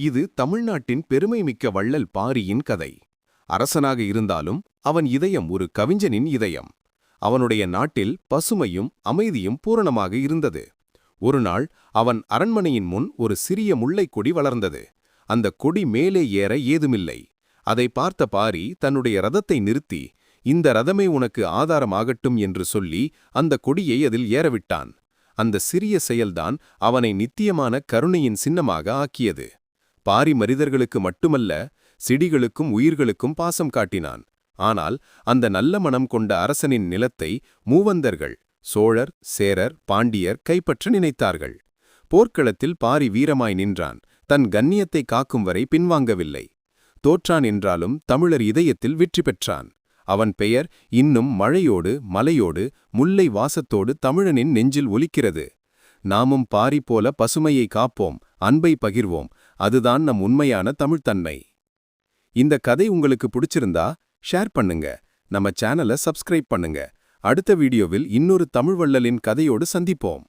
இது தமிழ்நாட்டின் பெருமைமிக்க வள்ளல் பாரியின் கதை. அரசனாக இருந்தாலும் அவன் இதயம் ஒரு கவிஞனின் இதயம். அவனுடைய நாட்டில் பசுமையும் அமைதியும் பூரணமாக இருந்தது. ஒருநாள் அவன் அரண்மனையின் முன் ஒரு சிறிய முல்லைக் கொடி வளர்ந்தது. அந்த கொடி மேலே ஏற ஏதுமில்லை. அதை பார்த்த பாரி தன்னுடைய ரதத்தை நிறுத்தி இந்த ரதமே உனக்கு ஆதாரமாகட்டும் என்று சொல்லி அந்த கொடியை அதில் ஏறவிட்டான். அந்த சிறிய செயல்தான் அவனை நித்தியமான கருணையின் சின்னமாக ஆக்கியது. பாரி மனிதர்களுக்கு மட்டுமல்ல சிடிகளுக்கும் உயிர்களுக்கும் பாசம் காட்டினான். ஆனால் அந்த நல்ல மனம் கொண்ட அரசனின் நிலத்தை மூவந்தர்கள் சோழர் சேரர் பாண்டியர் கைப்பற்ற நினைத்தார்கள். போர்க்களத்தில் பாரி வீரமாய் நின்றான் தன் கண்ணியத்தை காக்கும் வரை பின்வாங்கவில்லை. தோற்றான் என்றாலும் தமிழர் இதயத்தில் வெற்றி பெற்றான். அவன் பெயர் இன்னும் மழையோடு மலையோடு முல்லை வாசத்தோடு தமிழனின் நெஞ்சில் ஒலிக்கிறது. நாமும் பாரி போல பசுமையை காப்போம் அன்பை பகிர்வோம் அதுதான் நம் உண்மையான தமிழ்த்தன்மை இந்த கதை உங்களுக்கு பிடிச்சிருந்தா ஷேர் பண்ணுங்க. நம்ம சேனலை சப்ஸ்கிரைப் பண்ணுங்க. அடுத்த வீடியோவில் இன்னொரு தமிழ் வள்ளலின் கதையோடு சந்திப்போம்.